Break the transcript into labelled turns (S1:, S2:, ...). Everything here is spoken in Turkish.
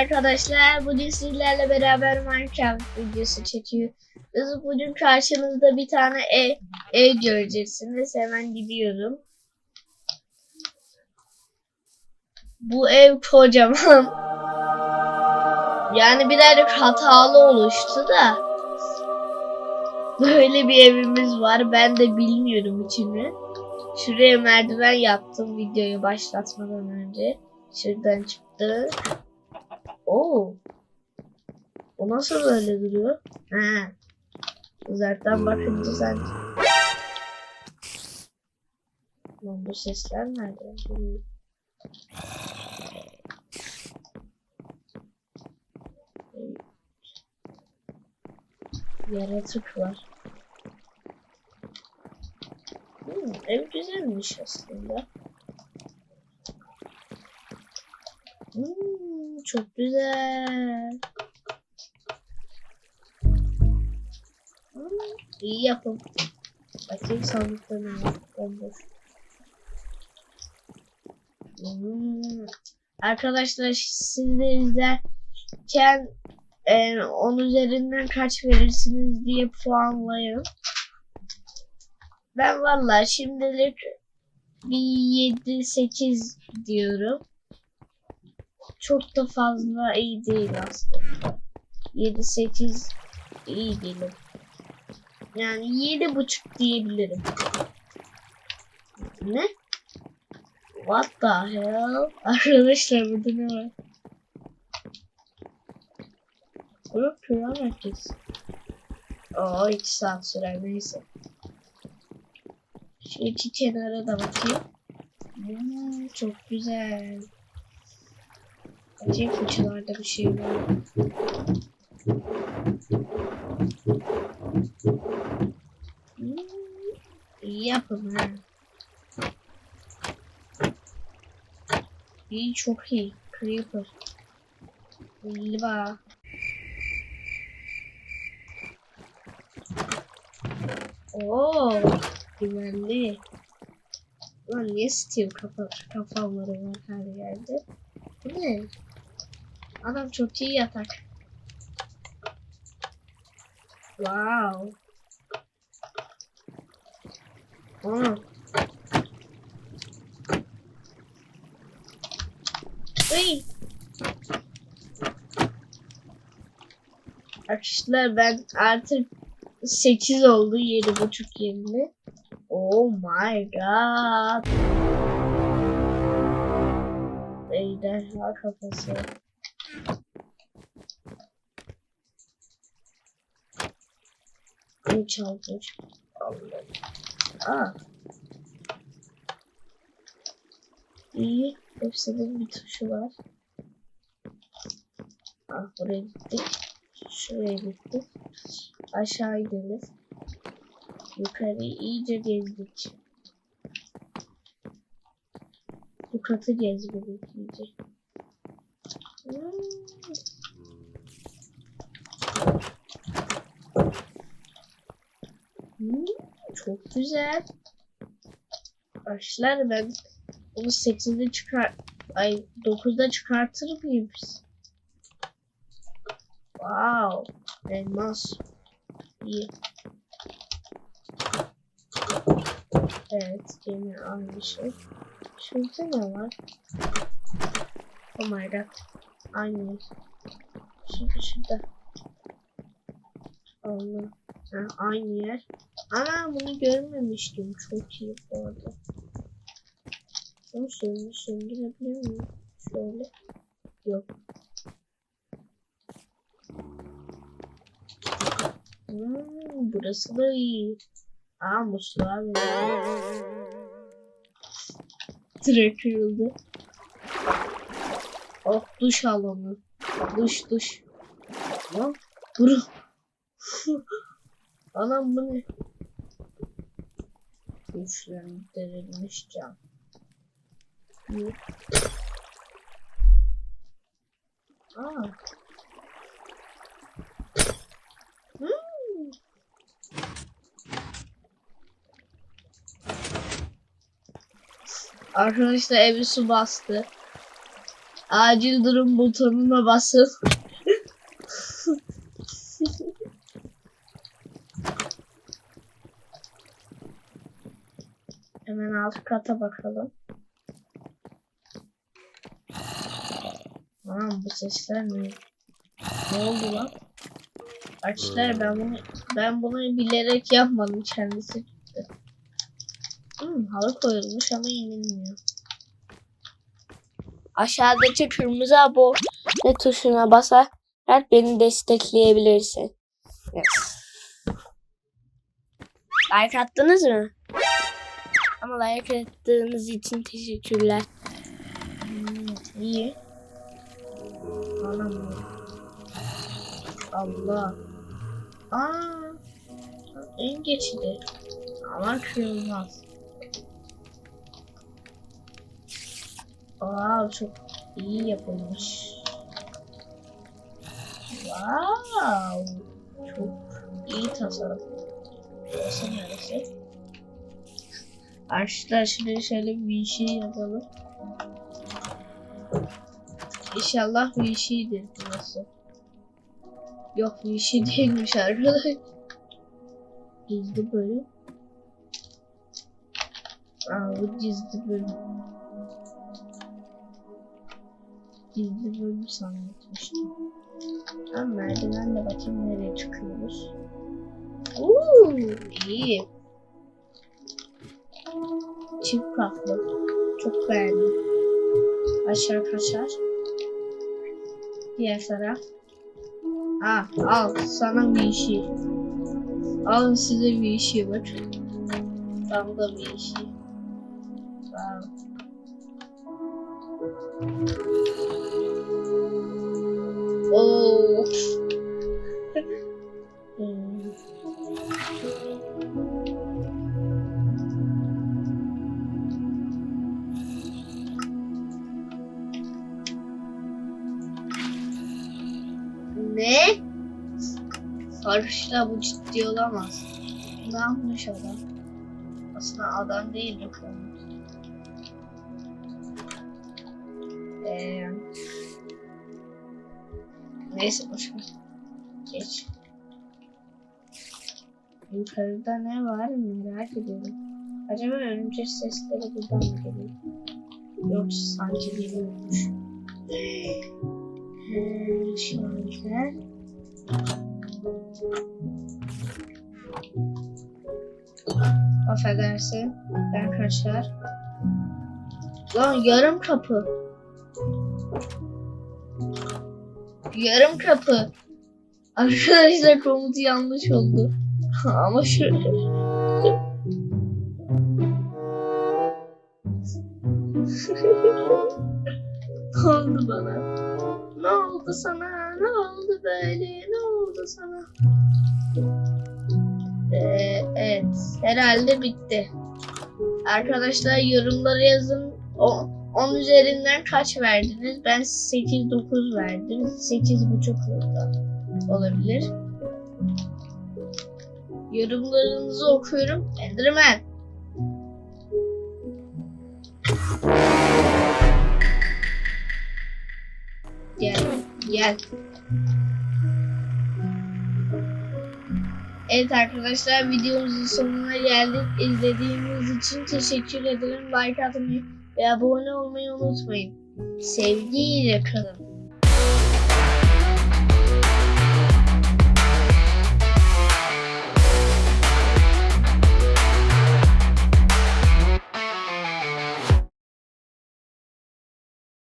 S1: arkadaşlar. Bugün sizlerle beraber Minecraft videosu çekiyoruz. Bugün karşınızda bir tane ev, ev göreceksiniz. Hemen gidiyorum. Bu ev kocaman. Yani birazcık hatalı oluştu da. Böyle bir evimiz var. Ben de bilmiyorum içini. Şuraya merdiven yaptım videoyu başlatmadan önce. Şuradan çıktı. Oo. O nasıl böyle duruyor? Ha. Uzaktan bakınca sanki. Lan bu sesler nereden geliyor? Yaratık var. Hmm, ev güzelmiş aslında. Hmm, çok güzel. İyi yapım. Bakayım sandıkta ne var? Hmm. Arkadaşlar siz de izlerken e, 10 üzerinden kaç verirsiniz diye puanlayın. Ben valla şimdilik bir 7-8 diyorum. Çok da fazla iyi değil aslında. 7-8 iyi değilim. Yani 7.5 diyebilirim. Ne? What the hell? Arkadaşlar burada ne var? Grup Pyramid Oo 2 saat sürer neyse. Şu iki kenara da bakayım. Hmm, çok güzel. Bakayım fıçılarda bir şey var. Hmm, iyi yapım ha. İyi çok iyi. Creeper. Liva. Oo, güvenli. Lan niye Steve kafa, kafaları var her yerde? Bu ne? Adam çok iyi yatak. Wow. Aa. Uy. Arkadaşlar ben artık 8 oldu 7.5 yerine. Oh my god. Ejderha kafası. Ne çalmış? Allah. Aa. İyi. Hepsinin bir tuşu var. Ah buraya gittik. Şuraya gittik. Aşağı gidelim. Yukarı iyice gezdik. Bu katı gezmedik iyice. Hmm. Çok güzel. Arkadaşlar ben bunu 8'de çıkar ay 9'da çıkartır mıyım? Wow. Elmas. İyi. Evet, yine aynı şey. Şurada ne var? Oh my god. Aynı. Şurada şurada. Allah. Aynı yer. Ana bunu görmemiştim. Çok iyi bu arada. Bunu söndür, söndürebilir miyim? Şöyle. Yok. Hmm, burası da iyi. Aa musluğa verelim. Direkt kırıldı. Oh duş alanı. Duş duş. Lan buru. Anam bu ne? Güçlendirilmiş cam. Yok. Aa. Hmm. Arkadaşlar evi su bastı. Acil durum butonuna basın. Hemen alt kata bakalım. Aman bu sesler ne? Ne oldu lan? Arkadaşlar ben bunu ben bunu bilerek yapmadım kendisi. Hmm, halı koyulmuş ama inilmiyor.
S2: Aşağıdaki kırmızı abone tuşuna basarak beni destekleyebilirsin. Yes. Like attınız mı? Ama like attığınız için teşekkürler.
S1: İyi. Allah. Aa. En geçidi. Ama kırılmaz. Wow, çok iyi yapılmış. Wow. Çok iyi tasarım. Burası neresi? Arkadaşlar şuraya şöyle bir şey yapalım. İnşallah bir şeydir burası. Yok bir şey değilmiş arkadaş. Gizli bölüm. Aa bu gizli bölüm. Gizli bölüm zannetmiştim. Ha merdivenle bakayım nereye çıkıyoruz. Uuu iyi. Çift katlı. Çok beğendim. Aşağı kaçar. Diğer taraf. Ah, al sana bir işi. Al size bir işi var. Tam da bir işi. Wow. Ne? Sarışta bu ciddi olamaz. Ne yapmış adam? Aslında adam değil bu konu. Neyse boşver. Geç. Yukarıda ne var merak ediyorum. Acaba örümcek sesleri buradan mı geliyor? Yoksa sanki geliyormuş. Ee, şöyle. Affedersin. Ben kaçar. Lan yarım kapı. Yarım kapı. Arkadaşlar komutu yanlış oldu. Ama şöyle. ne oldu bana? Ne oldu sana? Ne oldu böyle? Ne oldu sana? Ee, evet. Herhalde bitti. Arkadaşlar yorumlara yazın. O, 10 üzerinden kaç verdiniz? Ben 8-9 verdim. 8.5 da olabilir. Yorumlarınızı okuyorum. Enderman. Gel. Gel. Evet arkadaşlar videomuzun sonuna geldik. İzlediğiniz için teşekkür ederim. Like atmayı ve abone olmayı unutmayın. Sevgiyle kalın.